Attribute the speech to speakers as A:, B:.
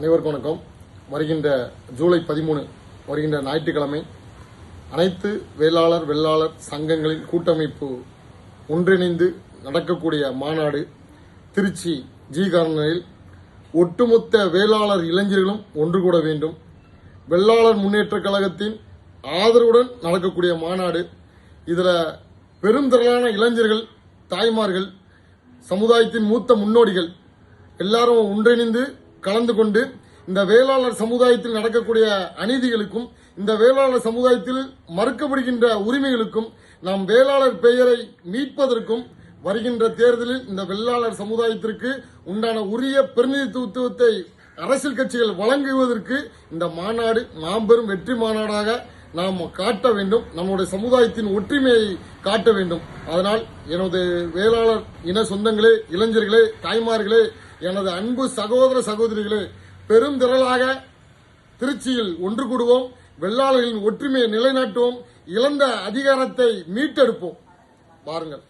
A: அனைவருக்கும் வணக்கம். வருகின்ற ஜூலை பதிமூணு வருகின்ற ஞாயிற்றுக்கிழமை அனைத்து வேளாளர் வெள்ளாளர் சங்கங்களின் கூட்டமைப்பு ஒன்றிணைந்து நடக்கக்கூடிய மாநாடு திருச்சி ஜி கார்னரில் ஒட்டுமொத்த வேளாளர் இளைஞர்களும் ஒன்று கூட வேண்டும். வெள்ளாளர் முன்னேற்ற கழகத்தின் ஆதரவுடன் நடக்கக்கூடிய மாநாடு. இதில் பெருந்திரளான இளைஞர்கள் தாய்மார்கள் சமுதாயத்தின் மூத்த முன்னோடிகள் எல்லாரும் ஒன்றிணைந்து கலந்து கொண்டு இந்த வேளாளர் சமுதாயத்தில் நடக்கக்கூடிய அநீதிகளுக்கும் இந்த வேளாளர் சமுதாயத்தில் மறுக்கப்படுகின்ற உரிமைகளுக்கும் நாம் வேளாளர் பெயரை மீட்பதற்கும் வருகின்ற தேர்தலில் இந்த வெள்ளாளர் சமுதாயத்திற்கு உண்டான உரிய பிரதிநிதித்துவத்தை அரசியல் கட்சிகள் வழங்குவதற்கு இந்த மாநாடு மாபெரும் வெற்றி மாநாடாக நாம் காட்ட வேண்டும். நம்முடைய சமுதாயத்தின் ஒற்றுமையை காட்ட வேண்டும். அதனால் எனது வேளாளர் இன சொந்தங்களே இளைஞர்களே தாய்மார்களே எனது அன்பு சகோதர சகோதரிகளே பெருந்திரளாக திருச்சியில் ஒன்று கூடுவோம் வெள்ளாளர்களின் ஒற்றுமையை நிலைநாட்டுவோம் இழந்த அதிகாரத்தை மீட்டெடுப்போம். பாருங்கள்.